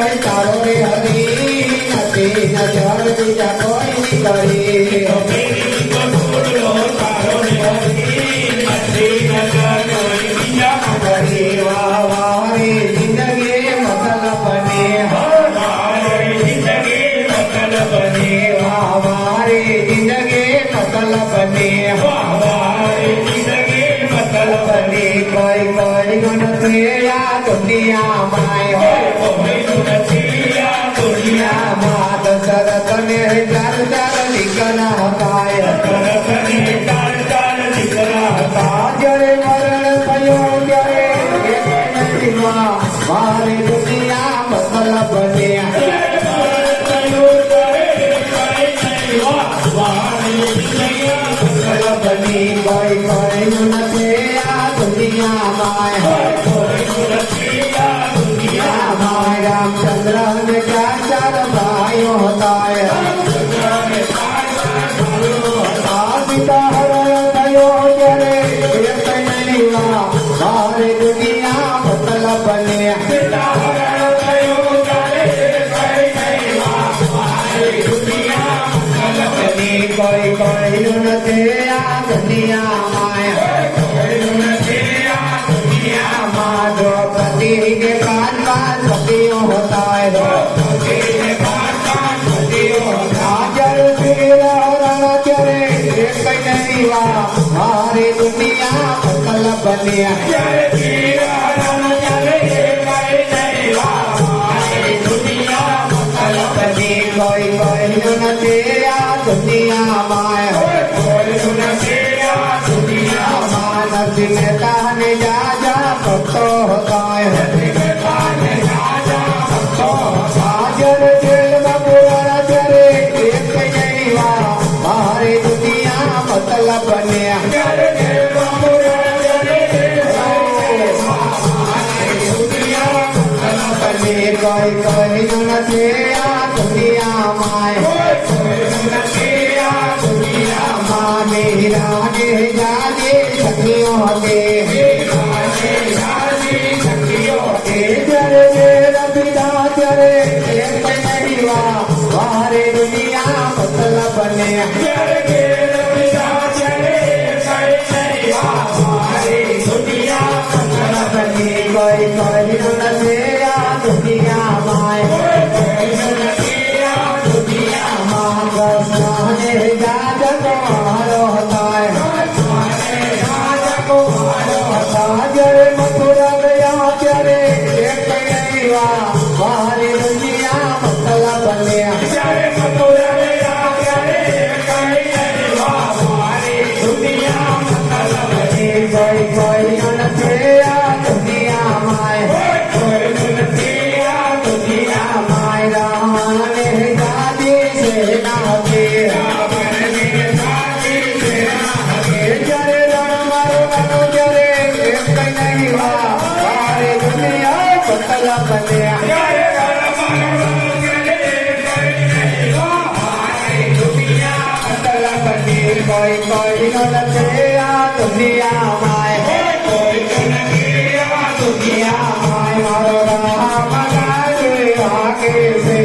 કોઈ તારો રે હરી નથી નજર બીજા કોઈ કરી હરી વાહ વાહ રે જિંદગી મતલબ माए रामचंद्रा કોઈનું નથી આ દુનિયામાં જો પતિ કે પાંચ પાંચ પતિઓ હોતા હરે દુનિયા પકલ બન્યા નથી મહેતા ને જા જા ભક્તો હતા હાજર જેલમાં પુરાણા ત્યારે એક નહીં વા મારી દુનિયા મતલબ બન્યા બની કોઈ કહ્યું નથી આ દુનિયામાં દુનિયામાં Yeah, yeah. જયારે મથુરા ગયા ત્યારે એક નહીં વા મારી દુનિયા મતલબ બન્યા બની কই কই নলতে আ তুমি আমায় কই কই নলতে আ তুমি আমায় মারো রাম গায়ে আগে সে